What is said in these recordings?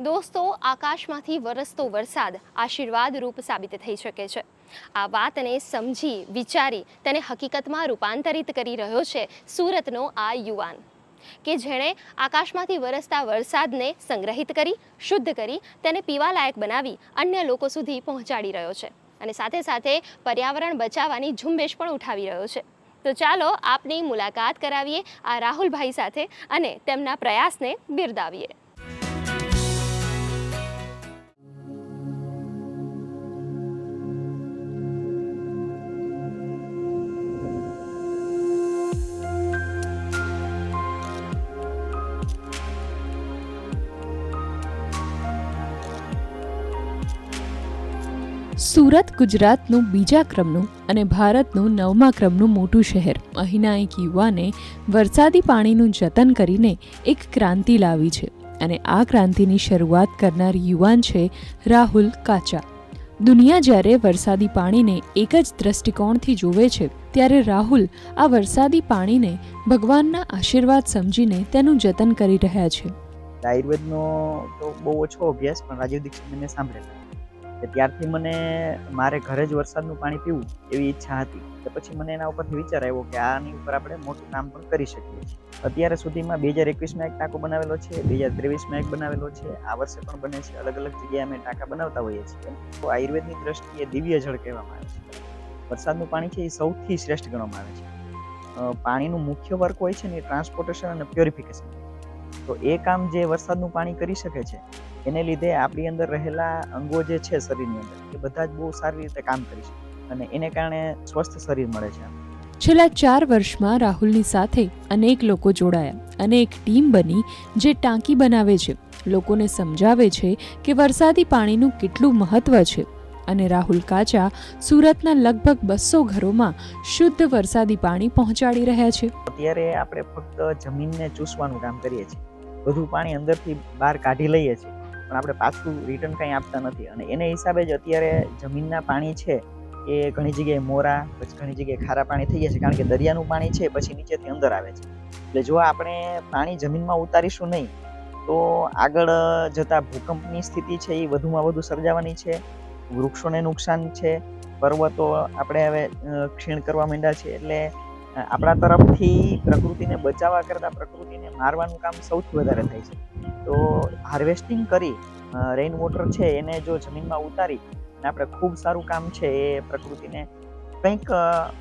દોસ્તો, આકાશમાંથી વરસતો વરસાદ આશીર્વાદ રૂપ સાબિત થઈ શકે છે. આ વાતને સમજી, વિચારી, તેને હકીકતમાં રૂપાંતરિત કરી રહ્યો છે સુરતનો આ યુવાન. કે જેણે આકાશમાંથી વરસતા વરસાદને સંગ્રહિત કરી, શુદ્ધ કરી, તેને પીવાલાયક બનાવી, અન્ય લોકો સુધી પહોંચાડી રહ્યો છે. અને સાથે સાથે પર્યાવરણ બચાવવાની ઝુંબેશ પણ ઉઠાવી રહ્યો છે. તો ચાલો આપની મુલાકાત કરાવીએ આ રાહુલભાઈ સાથે અને તેમના પ્રયાસને બિરદાવીએ. સુરત ગુજરાતનું બીજા ક્રમનું અને ભારતનું નવમા ક્રમનું મોટું શહેર. અહીંના એક યુવાને વરસાદી પાણીનું જતન કરીને એક ક્રાંતિ લાવી છે અને આ ક્રાંતિની શરૂઆત કરનાર યુવાન છે રાહુલ કાચા. દુનિયા જ્યારે વરસાદી પાણીને એક જ દ્રષ્ટિકોણથી જોવે છે, ત્યારે રાહુલ આ વરસાદી પાણીને ભગવાનના આશીર્વાદ સમજીને તેનું જતન કરી રહ્યા છે. આયુર્વેદનો તો બહુ ઓછો અભ્યાસ, પણ રાજીવ દીક્ષિત સાંભળેલા. કે ત્યારથી મને મારે ઘરે જ વરસાદનું પાણી પીવું એવી ઈચ્છા હતી. તો પછી મને એના ઉપરથી વિચાર આવ્યો કે આની ઉપર આપણે મોટું કામ પણ કરી શકીએ અત્યારે સુધીમાં બે હજાર એકવીસમાં એક ટાંકો બનાવેલો છે, બે હજાર ત્રેવીસમાં એક બનાવેલો છે. આ વર્ષે પણ બને છે. અલગ અલગ જગ્યાએ અમે ટાંકા બનાવતા હોઈએ છીએ. તો આયુર્વેદની દ્રષ્ટિએ દિવ્ય જળ કહેવામાં આવે છે. વરસાદનું પાણી છે એ સૌથી શ્રેષ્ઠ ગણવામાં આવે છે. પાણીનું મુખ્ય વર્ક હોય છે ને એ ટ્રાન્સપોર્ટેશન અને પ્યોરિફિકેશન. તો એ કામ જે વરસાદનું પાણી કરી શકે છે એને લીધે આપણી અંદર રહેલા અંગો જે છે શરીરની અંદર એ બધા જ બહુ સારી રીતે કામ કરી શકે અને એને કારણે સ્વસ્થ શરીર મળે છે. છેલ્લા ચાર વર્ષમાં રાહુલની સાથે અનેક લોકો જોડાયા અને એક ટીમ બની જે ટાંકી બનાવે છે. લોકોને સમજાવે છે કે વરસાદી પાણીનું કેટલું મહત્વ છે અને રાહુલ કાચા સુરતના લગભગ બસો ઘરોમાં શુદ્ધ વરસાદી પાણી પહોંચાડી રહ્યા છે. અત્યારે આપણે ફક્ત જમીનને ચૂસવાનું કામ કરીએ છીએ. બધું પાણી અંદરથી બહાર કાઢી લઈએ છીએ. પણ આપણે પાછું રિટર્ન કંઈ આપતા નથી. અને એને હિસાબે જ અત્યારે જમીનના પાણી છે એ ઘણી જગ્યાએ મોરા, પછી ઘણી જગ્યાએ ખારા પાણી થઈ ગયા છે. કારણ કે દરિયાનું પાણી છે પછી નીચેથી અંદર આવે છે. એટલે જો આપણે પાણી જમીનમાં ઉતારીશું નહીં, તો આગળ જતા ભૂકંપની સ્થિતિ છે એ વધુમાં વધુ સર્જાવાની છે. વૃક્ષોને નુકસાન છે. પર્વતો આપણે હવે ક્ષીણ કરવા માંડ્યા છે. એટલે આપણા તરફથી પ્રકૃતિને બચાવવા કરતાં પ્રકૃતિને મારવાનું કામ સૌથી વધારે થાય છે. તો હાર્વેસ્ટિંગ કરી રેઇન વોટર છે એને જો જમીનમાં ઉતારી, અને આપણે ખૂબ સારું કામ છે એ પ્રકૃતિને કંઈક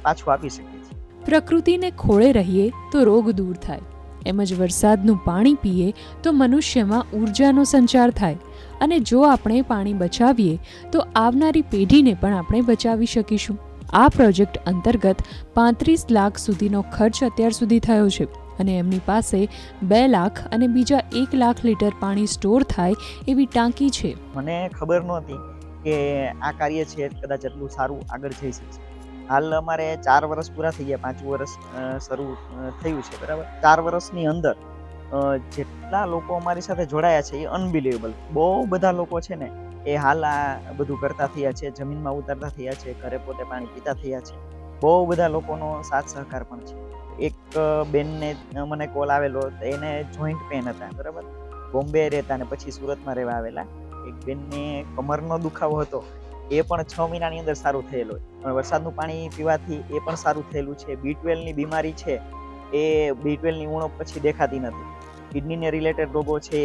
પાછું આપી શકીએ છીએ. પ્રકૃતિને ખોળે રહીએ તો રોગ દૂર થાય. એમ જ વરસાદનું પાણી પીએ તો મનુષ્યમાં ઉર્જાનો સંચાર થાય. અને જો આપણે પાણી બચાવીએ, તો આવનારી પેઢીને પણ આપણે બચાવી શકીશું. આ પ્રોજેક્ટ અંતર્ગત પાંત્રીસ લાખ સુધીનો ખર્ચ અત્યાર સુધી થયો છે. અને એમની પાસે બે લાખ અને બીજા એક લાખ લીટર પાણી સ્ટોર થાય એવી ટાંકી છે. મને ખબર નહોતી કે આ કાર્ય છે કદાચ એટલું સારું આગળ જઈ શકશે. હાલ અમારે ચાર વર્ષ પૂરા થઈ ગયા પાંચમું વર્ષ શરૂ થયું છે, બરાબર? ચાર વર્ષની અંદર જેટલા લોકો અમારી સાથે જોડાયા છે એ અનબિલિવેબલ બહુ બધા લોકો છે ને, એ હાલ આ બધું કરતા થયા છે, જમીનમાં ઉતારતા થયા છે, ઘરે પોતે પાણી પીતા થયા છે. બહુ બધા લોકોનો સાથ સહકાર પણ છે. એક બેનને મને કોલ આવેલો એને જોઈન્ટ પેન હતા, બરાબર? બોમ્બે રહેતા ને પછી સુરતમાં રહેવા આવેલા. એક બેનને કમરનો દુખાવો હતો. એ પણ છ મહિનાની અંદર સારું થયેલું પણ વરસાદનું પાણી પીવાથી એ પણ સારું થયેલું છે. બી ટ્વેલ્વની બીમારી છે. એ બી ટ્વેલ્વની ઉણપ પછી દેખાતી નથી. કિડનીને રિલેટેડ રોગો છે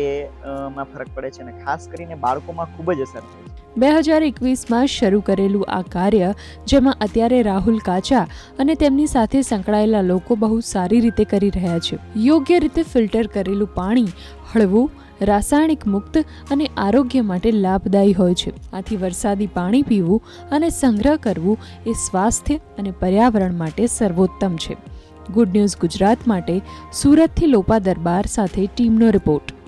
માં ફરક પડે છે અને ખાસ કરીને બાળકોમાં ખૂબ જ અસર થાય છે. બે હજાર એકવીસમાં શરૂ કરેલું આ કાર્ય, જેમાં અત્યારે રાહુલ કાચા અને તેમની સાથે સંકળાયેલા લોકો બહુ સારી રીતે કરી રહ્યા છે. યોગ્ય રીતે ફિલ્ટર કરેલું પાણી હળવું, રાસાયણિક મુક્ત અને આરોગ્ય માટે લાભદાયી હોય છે. આથી વરસાદી પાણી પીવું અને સંગ્રહ કરવું એ સ્વાસ્થ્ય અને પર્યાવરણ માટે સર્વોત્તમ છે. ગુડ ન્યૂઝ ગુજરાત માટે સુરતથી લોપા દરબાર સાથે ટીમનો રિપોર્ટ